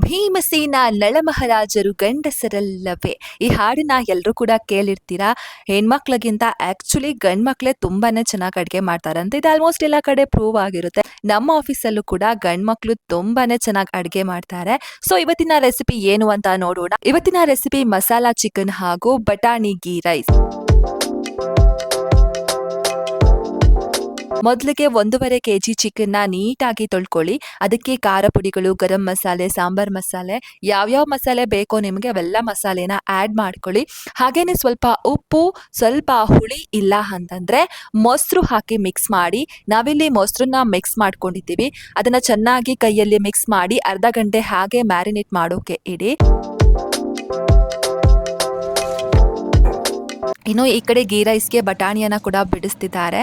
ಭೀಮಸೇನ ನಳಮಹಾರಾಜರು ಗಂಡಸರಲ್ಲವೇ? ಈ ಹಾಡನ್ನ ಎಲ್ಲರೂ ಕೂಡ ಕೇಳಿರ್ತೀರಾ? ಹೆಣ್ಮಕ್ಳಿಗಿಂತ ಆಕ್ಚುಲಿ ಗಂಡ್ಮಕ್ಳೇ ತುಂಬಾನೇ ಚೆನ್ನಾಗಿ ಅಡುಗೆ ಮಾಡ್ತಾರಂತೆ ಇದು. ಆಲ್ಮೋಸ್ಟ್ ಎಲ್ಲ ಕಡೆ ಪ್ರೂವ್ ಆಗಿರುತ್ತೆ. ನಮ್ಮ ಆಫೀಸಲ್ಲೂ ಕೂಡ ಗಂಡ್ಮಕ್ಳು ತುಂಬಾನೇ ಚೆನ್ನಾಗಿ ಅಡುಗೆ ಮಾಡ್ತಾರೆ. ಸೊ ಇವತ್ತಿನ ರೆಸಿಪಿ ಏನು ಅಂತ ನೋಡೋಣ. ಇವತ್ತಿನ ರೆಸಿಪಿ ಮಸಾಲಾ ಚಿಕನ್ ಹಾಗೂ ಬಟಾಣಿ ಗೀ ರೈಸ್ ಮೊದಲಿಗೆ ಒಂದೂವರೆ ಕೆ ಜಿ ಚಿಕನ್ನ ನೀಟಾಗಿ ತೊಳ್ಕೊಳ್ಳಿ. ಅದಕ್ಕೆ ಖಾರ ಪುಡಿಗಳು, ಗರಂ ಮಸಾಲೆ, ಸಾಂಬಾರ್ ಮಸಾಲೆ, ಯಾವ್ಯಾವ ಮಸಾಲೆ ಬೇಕೋ ನಿಮಗೆ ಅವೆಲ್ಲ ಮಸಾಲೆನ ಆ್ಯಡ್ ಮಾಡ್ಕೊಳ್ಳಿ. ಹಾಗೇನೆ ಸ್ವಲ್ಪ ಉಪ್ಪು, ಸ್ವಲ್ಪ ಹುಳಿ ಇಲ್ಲ ಅಂತಂದರೆ ಮೊಸರು ಹಾಕಿ ಮಿಕ್ಸ್ ಮಾಡಿ, ನಾವಿಲ್ಲಿ ಮೊಸರನ್ನ ಮಿಕ್ಸ್ ಮಾಡ್ಕೊಂಡಿದ್ದೀವಿ. ಅದನ್ನು ಚೆನ್ನಾಗಿ ಕೈಯಲ್ಲಿ ಮಿಕ್ಸ್ ಮಾಡಿ ಅರ್ಧ ಗಂಟೆ ಹಾಗೆ ಮ್ಯಾರಿನೇಟ್ ಮಾಡೋಕೆ ಇಡಿ. ಇನ್ನು ಈ ಕಡೆ ಗೀ ರೈಸ್ಗೆ ಬಟಾಣಿಯನ್ನು ಕೂಡ ಬಿಡಿಸ್ತಿದ್ದಾರೆ.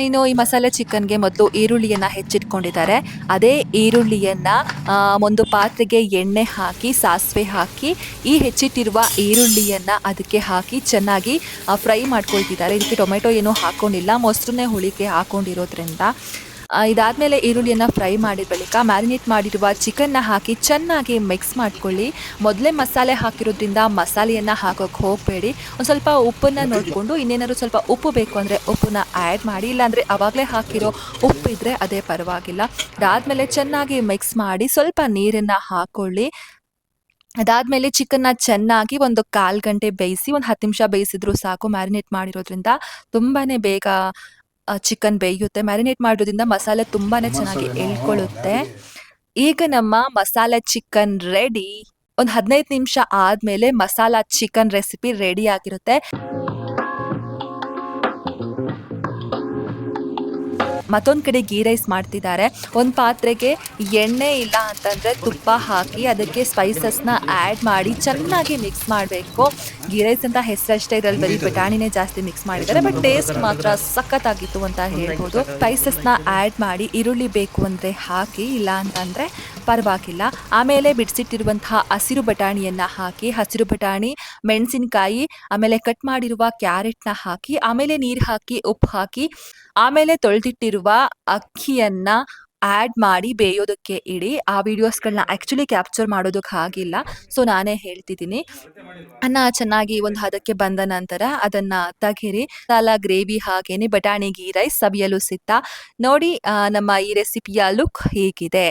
ಇನ್ನು ಈ ಮಸಾಲೆ ಚಿಕನ್ಗೆ ಮೊದಲು ಈರುಳ್ಳಿಯನ್ನು ಹೆಚ್ಚಿಟ್ಕೊಂಡಿದ್ದಾರೆ. ಅದೇ ಈರುಳ್ಳಿಯನ್ನು ಒಂದು ಪಾತ್ರೆಗೆ ಎಣ್ಣೆ ಹಾಕಿ ಸಾಸಿವೆ ಹಾಕಿ ಈ ಹೆಚ್ಚಿಟ್ಟಿರುವ ಈರುಳ್ಳಿಯನ್ನು ಅದಕ್ಕೆ ಹಾಕಿ ಚೆನ್ನಾಗಿ ಫ್ರೈ ಮಾಡ್ಕೊಳ್ತಿದ್ದಾರೆ. ಇದಕ್ಕೆ ಟೊಮೆಟೊ ಏನೂ ಹಾಕ್ಕೊಂಡಿಲ್ಲ ಮೊಸರನ್ನೇ ಹುಳಿಕೆ ಹಾಕ್ಕೊಂಡಿರೋದ್ರಿಂದ ಆ, ಇದಾದ್ಮೇಲೆ ಈರುಳ್ಳಿಯನ್ನು ಫ್ರೈ ಮಾಡಿದ ಬಳಿಕ ಮ್ಯಾರಿನೇಟ್ ಮಾಡಿರುವ ಚಿಕನ್ನ ಹಾಕಿ ಚೆನ್ನಾಗಿ ಮಿಕ್ಸ್ ಮಾಡ್ಕೊಳ್ಳಿ. ಮೊದಲೇ ಮಸಾಲೆ ಹಾಕಿರೋದ್ರಿಂದ ಮಸಾಲೆಯನ್ನು ಹಾಕೋಕ್ಕೆ ಹೋಗಬೇಡಿ. ಒಂದು ಸ್ವಲ್ಪ ಉಪ್ಪನ್ನು ನೋಡಿಕೊಂಡು ಇನ್ನೇನಾದ್ರು ಸ್ವಲ್ಪ ಉಪ್ಪು ಬೇಕು ಅಂದರೆ ಉಪ್ಪನ್ನ ಆ್ಯಡ್ ಮಾಡಿ. ಇಲ್ಲಾಂದರೆ ಆವಾಗಲೇ ಹಾಕಿರೋ ಉಪ್ಪಿದ್ರೆ ಅದೇ ಪರವಾಗಿಲ್ಲ. ಅದಾದಮೇಲೆ ಚೆನ್ನಾಗಿ ಮಿಕ್ಸ್ ಮಾಡಿ ಸ್ವಲ್ಪ ನೀರನ್ನು ಹಾಕ್ಕೊಳ್ಳಿ ಅದಾದಮೇಲೆ ಚಿಕನ್ನ ಚೆನ್ನಾಗಿ ಒಂದು ಕಾಲು ಗಂಟೆ ಬೇಯಿಸಿ, ಒಂದು ಹತ್ತು ನಿಮಿಷ ಬೇಯಿಸಿದ್ರು ಸಾಕು. ಮ್ಯಾರಿನೇಟ್ ಮಾಡಿರೋದ್ರಿಂದ ತುಂಬಾ ಬೇಗ ಚಿಕನ್ ಬೇಯುತ್ತೆ. ಮ್ಯಾರಿನೇಟ್ ಮಾಡೋದ್ರಿಂದ ಮಸಾಲೆ ತುಂಬಾನೇ ಚೆನ್ನಾಗಿ ಎಳ್ಕೊಳ್ಳುತ್ತೆ ಈಗ ನಮ್ಮ ಮಸಾಲೆ ಚಿಕನ್ ರೆಡಿ ಒಂದು ಹದಿನೈದು ನಿಮಿಷ ಆದ್ಮೇಲೆ ಮಸಾಲಾ ಚಿಕನ್ ರೆಸಿಪಿ ರೆಡಿ ಆಗಿರುತ್ತೆ. ಮತ್ತೊಂದು ಕಡೆ ಗೀ ರೈಸ್ ಮಾಡ್ತಿದ್ದಾರೆ. ಒಂದು ಪಾತ್ರೆಗೆ ಎಣ್ಣೆ ಇಲ್ಲ ಅಂತಂದರೆ ತುಪ್ಪ ಹಾಕಿ ಅದಕ್ಕೆ ಸ್ಪೈಸಸ್ನ ಆ್ಯಡ್ ಮಾಡಿ ಚೆನ್ನಾಗಿ ಮಿಕ್ಸ್ ಮಾಡಬೇಕು. ಗೀ ರೈಸ್ ಅಂತ ಹೆಸರಷ್ಟೇ ಇದ್ರಲ್ಲಿ ಬರೀ ಬಟಾಣಿನೇ ಜಾಸ್ತಿ ಮಿಕ್ಸ್ ಮಾಡಿದ್ದಾರೆ. ಬಟ್ ಟೇಸ್ಟ್ ಮಾತ್ರ ಸಖತ್ತಾಗಿತ್ತು ಅಂತ ಹೇಳ್ಬೋದು. ಸ್ಪೈಸಸ್ನ ಆ್ಯಡ್ ಮಾಡಿ ಈರುಳ್ಳಿ ಬೇಕು ಅಂದರೆ ಹಾಕಿ ಇಲ್ಲ ಅಂತಂದರೆ ಪರವಾಗಿಲ್ಲ. ಆಮೇಲೆ ಬಿಡಿಸಿಟ್ಟಿರುವಂತಹ ಹಸಿರು ಬಟಾಣಿಯನ್ನು ಹಾಕಿ ಹಸಿರು ಬಟಾಣಿ ಮೆಣಸಿನಕಾಯಿ ಆಮೇಲೆ ಕಟ್ ಮಾಡಿರುವ ಕ್ಯಾರೆಟ್ನ ಹಾಕಿ ಆಮೇಲೆ ನೀರು ಹಾಕಿ ಉಪ್ಪು ಹಾಕಿ ಆಮೇಲೆ ತೊಳೆದಿಟ್ಟಿರುವ ಅಕ್ಕಿಯನ್ನ ಆ್ಯಡ್ ಮಾಡಿ ಬೇಯೋದಕ್ಕೆ ಇಡಿ. ಆ ವಿಡಿಯೋಸ್ಗಳನ್ನ ಆ್ಯಕ್ಚುಲಿ ಕ್ಯಾಪ್ಚರ್ ಮಾಡೋದಕ್ಕೆ ಆಗಿಲ್ಲ. ಸೊ ನಾನೇ ಹೇಳ್ತಿದ್ದೀನಿ. ಅನ್ನ ಚೆನ್ನಾಗಿ ಒಂದು ಹದಕ್ಕೆ ಬಂದ ನಂತರ ಅದನ್ನ ತಗಿರಿ. ಸಾಲ ಗ್ರೇವಿ ಹಾಗೇನೆ, ಬಟಾಣಿ ಗೀ ರೈಸ್ ಸವಿಯಲು ಸಿತ್ತ ನೋಡಿ ನಮ್ಮ ಈ ರೆಸಿಪಿಯ ಲುಕ್ ಹೀಗಿದೆ.